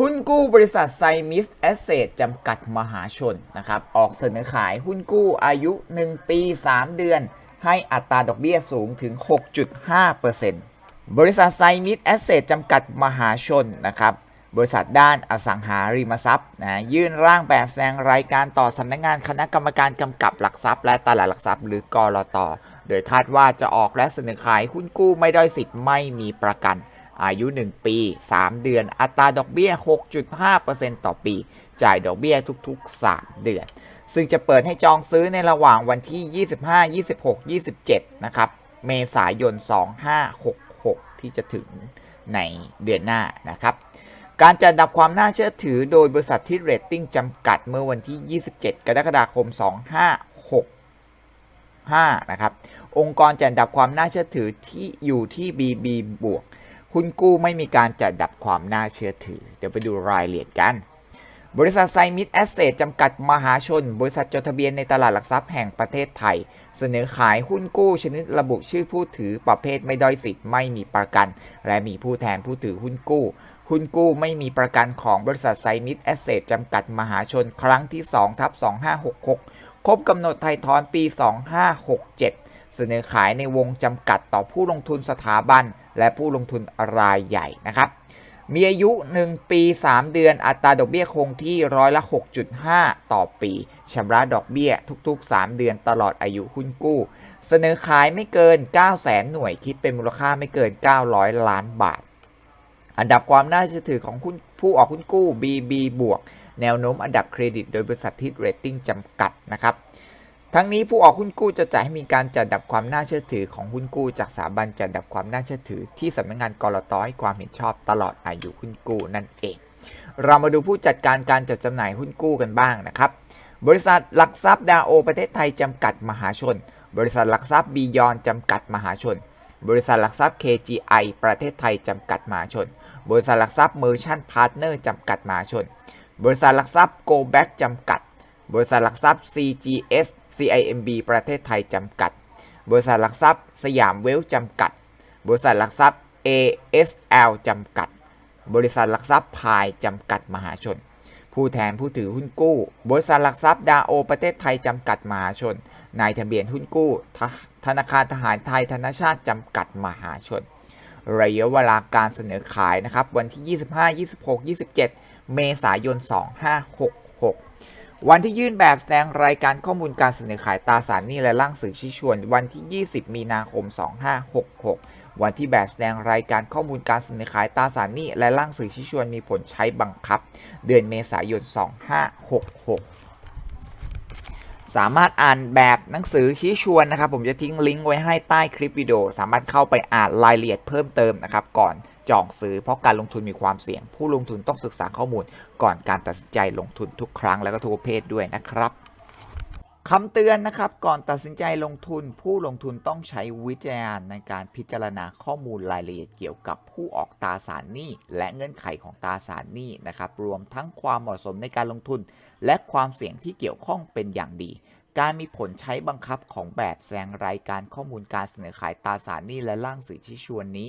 หุ้นกู้บริษัทไซมิสแอสเซทจำกัดมหาชนนะครับ ออกเสนอขายหุ้นกู้อายุ 1 ปี 3 เดือน ให้อัตราดอกเบี้ยสูงถึง 6.5%บริษัทไซมิสแอสเซทจำกัดมหาชนนะครับ บริษัทด้านอสังหาริมทรัพย์นะยื่นร่างแบบแสดงรายการต่อสำนักงานคณะกรรมการกำกับหลักทรัพย์ และตลาดหลักทรัพย์หรือกรตโดยคาดว่าจะออกและเสนอขายหุ้นกู้ไม่ด้อยสิทธิ์ไม่มีประกัน อายุ 1 ปี 3 เดือน อัตราดอกเบี้ย 6.5%ต่อปี จ่ายดอกเบี้ยทุกๆ 3 เดือน ซึ่งจะเปิดให้จองซื้อในระหว่างวันที่ 25 26 27 นะครับ เมษายน 2566 ที่จะถึงในเดือนหน้านะครับการจัดอันดับความน่าเชื่อถือโดยบริษัทที่เรตติ้งจำกัดเมื่อวันที่ 27 กรกฎาคม 2565 นะครับ องค์กรจัดอันดับความน่าเชื่อถือที่อยู่ที่ BB บวก หุ้นกู้ไม่มีการจัดดับความน่าเชื่อถือ เดี๋ยวไปดูรายละเอียดกัน บริษัทไซมิดแอสเซทจำกัดมหาชน บริษัทจดทะเบียนในตลาดหลักทรัพย์แห่งประเทศไทย เสนอขายหุ้นกู้ชนิดระบุชื่อผู้ถือประเภทไม่ด้อยสิทธิ์ไม่มีประกัน และมีผู้แทนผู้ถือหุ้นกู้หุ้นกู้ไม่มีประกันของบริษัทไซมิดแอสเซทจำกัดมหาชน ครั้งที่2ทับ2566 ครบกำหนดไทยทอนปี 2567 เสนอขายในวงจำกัดต่อผู้ลงทุนสถาบัน และผู้ลงทุนรายใหญ่นะครับ มีอายุ 1 ปี 3 เดือนอัตราดอกเบี้ยคงที่ร้อยละ 6.5 ต่อปีชำระดอกเบี้ยทุก ๆ 3 เดือนตลอดอายุหุ้นกู้ เสนอขายไม่เกิน 9 0 0 0 0 0หน่วยคิดเป็นมูลค่าไม่เกิน 900 ล้านบาท อันดับความน่าเชื่อถือของหุ้นผู้ออกหุ้นกู้ BB บวกแนวโน้มอันดับเครดิตโดยบริษัทที่เรตติ้งจำกัดนะครับ ทั้งนี้ผู้ออกหุ้นกู้จะจ่ายให้มีการจัดดับความน่าเชื่อถือของหุ้นกู้ จากสถาบันจัดดับความน่าเชื่อถือ ที่สำนักงานกรตให้ความเห็นชอบตลอดอายุหุ้นกู้นั่นเอง เรามาดูผู้จัดการการจัดจำหน่ายหุ้นกู้กันบ้างนะครับ บริษัทหลักทรัพย์ดาโอประเทศไทยจำกัดมหาชน บริษัทหลักทรัพย์บียอนจำกัดมหาชน บริษัทหลักทรัพย์ KGI ประเทศไทยจำกัดมหาชน บริษัทหลักทรัพย์เมอร์ชันพาร์ทเนอร์จำกัดมหาชน บริษัทหลักทรัพย์โกแบ็กจำกัด บริษัทหลักทรัพย์ CGS CIMB ประเทศไทยจำกัด บริษัทหลักทรัพย์สยามเวลจำกัด บริษัทหลักทรัพย์ ASL จำกัด บริษัทหลักทรัพย์พายจำกัดมหาชน ผู้แทนผู้ถือหุ้นกู้ บริษัทหลักทรัพย์ดาโอประเทศไทยจำกัดมหาชน นายทะเบียนหุ้นกู้ธธนาคารทหารไทยธนชาติจำกัดมหาชน ระยะเวลาการเสนอขายนะครับวันที่ 25 26 27 เมษายน 2566 วันที่ยื่นแบบแสดงรายการข้อมูลการเสนอขายตราสารหนี้และร่างสื่อชี้ชวน วันที่ 20 มีนาคม 2566 วันที่แบบแสดงรายการข้อมูลการเสนอขายตราสารหนี้และร่างสื่อชี้ชวนมีผลใช้บังคับ เดือนเมษายน 2566 สามารถอ่านแบบหนังสือชี้ชวนนะครับ ผมจะทิ้งลิงก์ไว้ให้ใต้คลิปวิดีโอ สามารถเข้าไปอ่านรายละเอียดเพิ่มเติมนะครับก่อน จองซื้อ เพราะการลงทุนมีความเสี่ยง ผู้ลงทุนต้องศึกษาข้อมูลก่อนการตัดสินใจลงทุนทุกครั้งแล้วก็ทุกประเภทด้วยนะครับคำเตือนนะครับก่อนตัดสินใจลงทุน ผู้ลงทุนต้องใช้วิจารณญาณในการพิจารณาข้อมูลรายละเอียดเกี่ยวกับผู้ออกตราสารหนี้ และเงื่อนไขของตราสารหนี้นะครับรวมทั้งความเหมาะสมในการลงทุน และความเสี่ยงที่เกี่ยวข้องเป็นอย่างดี การมีผลใช้บังคับของแบบแสดงรายการข้อมูลการเสนอขายตราสารหนี้และร่างสื่อชี้ชวนนี้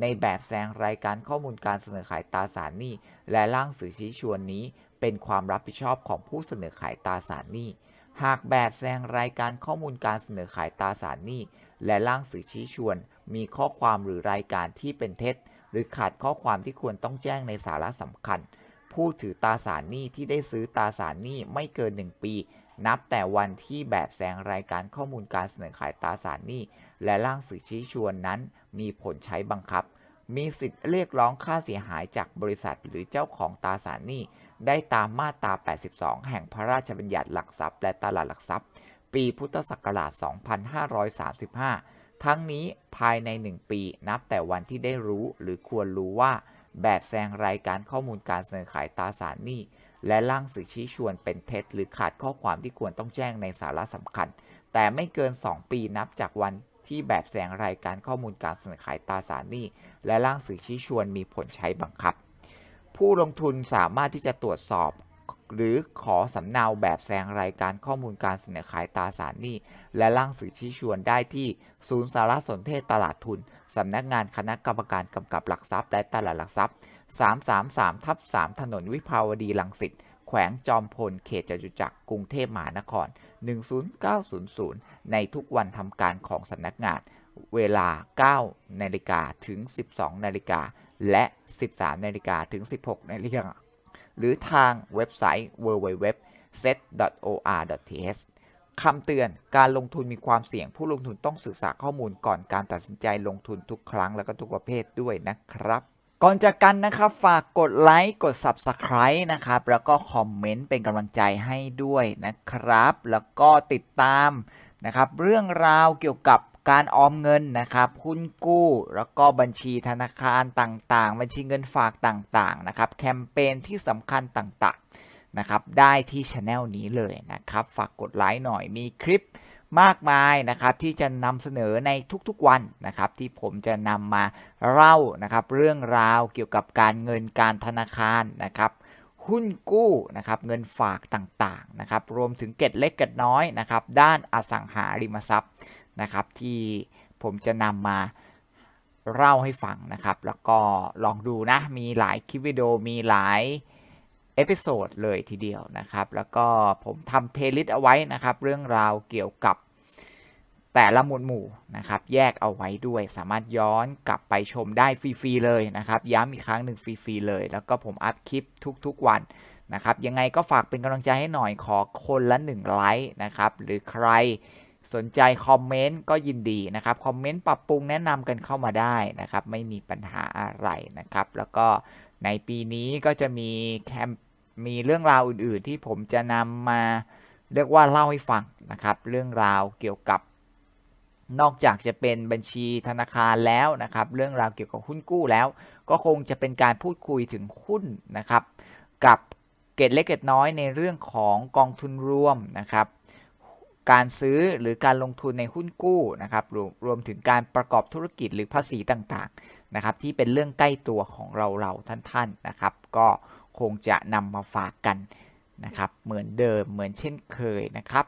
ในแบบแสดงรายการข้อมูลการเสนอขายตราสารหนี้ และร่างสื่อชี้ชวนนี้ เป็นความรับผิดชอบของผู้เสนอขายตราสารหนี้ หากแบบแสดงรายการข้อมูลการเสนอขายตราสารหนี้ และร่างสื่อชี้ชวน มีข้อความหรือรายการที่เป็นเท็จ หรือขาดข้อความที่ควรต้องแจ้งในสาระสำคัญ ผู้ถือตราสารหนี้ที่ได้ซื้อตราสารหนี้ไม่เกิน 1 ปี นับแต่วันที่แบบแสดงรายการข้อมูลการเสนอขายตราสารหนี้ และร่างสื่อชี้ชวนนั้น มีผลใช้บังคับ มีสิทธิ์เรียกร้องค่าเสียหายจากบริษัทหรือเจ้าของตราสารหนี้ ได้ตามมาตรา 82 แห่งพระราชบัญญัติหลักทรัพย์และตลาดหลักทรัพย์ ปีพุทธศักราช 2535 ทั้งนี้ภายใน 1 ปีนับแต่วันที่ได้รู้หรือควรรู้ว่า แบบแซงรายการข้อมูลการเสนอขายตราสารหนี้และร่างสื่อชี้ชวนเป็นเท็จ หรือขาดข้อความที่ควรต้องแจ้งในสาระสำคัญ แต่ไม่เกิน 2 ปีนับจากวัน ที่แบบแสดงรายการข้อมูลการเสนอขายตราสารหนี้ และร่างสื่อชี้ชวนมีผลใช้บังคับ ผู้ลงทุนสามารถที่จะตรวจสอบ หรือขอสำเนาแบบแสดงรายการข้อมูลการเสนอขายตราสารหนี้ และร่างสื่อชี้ชวนได้ที่ศูนย์สารสนเทศตลาดทุนสำนักงานคณะกรรมการกำกับหลักทรัพย์และตลาดหลักทรัพย์ 333ทับ3ถนนวิภาวดีรังสิตแขวงจอมพล เขตจตุจักร กรุงเทพมหานคร 10900 ในทุกวันทำการของสำนักงานเวลา 9 นาฬิกาถึง 12 นาฬิกา และ 13 นาฬิกาถึง 16 นาฬิกา หรือทางเว็บไซต์ www.set.or.th คำเตือนการลงทุนมีความเสี่ยงผู้ลงทุนต้องศึกษาข้อมูลก่อนการตัดสินใจลงทุนทุกครั้งและก็ทุกประเภทด้วยนะครับ ก่อนจากกันนะครับฝากกดไลค์กด Subscribe นะครับแล้วก็คอมเมนต์เป็นกำลังใจให้ด้วยนะครับ แล้วก็ติดตาม นะครับเรื่องราวเกี่ยวกับการออมเงินนะครับหุ้นกู้ แล้วก็บัญชีธนาคารต่างๆ บัญชีเงินฝากต่างๆนะครับแคมเปญที่สำคัญต่างๆนะครับได้ที่ช anel นี้เลยนะครับฝากกดไลค์หน่อยมีคลิปมากมายนะครับที่จะนำเสนอในทุกๆวันนะครับที่ผมจะนำมาเล่านะครับเรื่องราวเกี่ยวกับการเงินการธนาคารนะครับ หุ้นกู้นะครับเงินฝากต่างๆนะครับรวมถึงเก็ดเล็กเก็ดน้อยนะครับด้านอสังหาริมทรัพย์นะครับที่ผมจะนำมาเล่าให้ฟังนะครับ แล้วก็ลองดูนะ มีหลายคลิปวิดีโอมีหลายเอพิโซดเลยทีเดียวนะครับ แล้วก็ผมทำเพลย์ลิสต์เอาไว้นะครับ เรื่องราวเกี่ยวกับ แต่ละหมวดหมู่นะครับแยกเอาไว้ด้วย สามารถย้อนกลับไปชมได้ฟรีๆเลยนะครับย้ำอีกครั้งหนึ่งฟรีๆเลย แล้วก็ผมอัพคลิปทุกๆวันนะครับยังไงก็ฝากเป็นกำลังใจให้หน่อยขอคนละหนึ่งไลค์นะครับหรือใครสนใจคอมเมนต์ก็ยินดีนะครับคอมเมนต์ปรับปรุงแนะนำกันเข้ามาได้นะครับไม่มีปัญหาอะไรนะครับ แล้วก็ในปีนี้ก็จะมีแคมมีเรื่องราวอื่นๆ ที่ผมจะนำมาเรียกว่าเล่าให้ฟังนะครับ เรื่องราวเกี่ยวกับ นอกจากจะเป็นบัญชีธนาคารแล้วนะครับ เรื่องราวเกี่ยวกับหุ้นกู้แล้ว ก็คงจะเป็นการพูดคุยถึงหุ้นนะครับ กับเกตเล็กเกตน้อยในเรื่องของกองทุนรวมนะครับ การซื้อหรือการลงทุนในหุ้นกู้นะครับรวมรวมถึงการประกอบธุรกิจหรือภาษีต่างๆนะครับ ที่เป็นเรื่องใกล้ตัวของเราเราท่านๆนะครับ ก็คงจะนำมาฝากกันนะครับ เหมือนเดิมเหมือนเช่นเคยนะครับ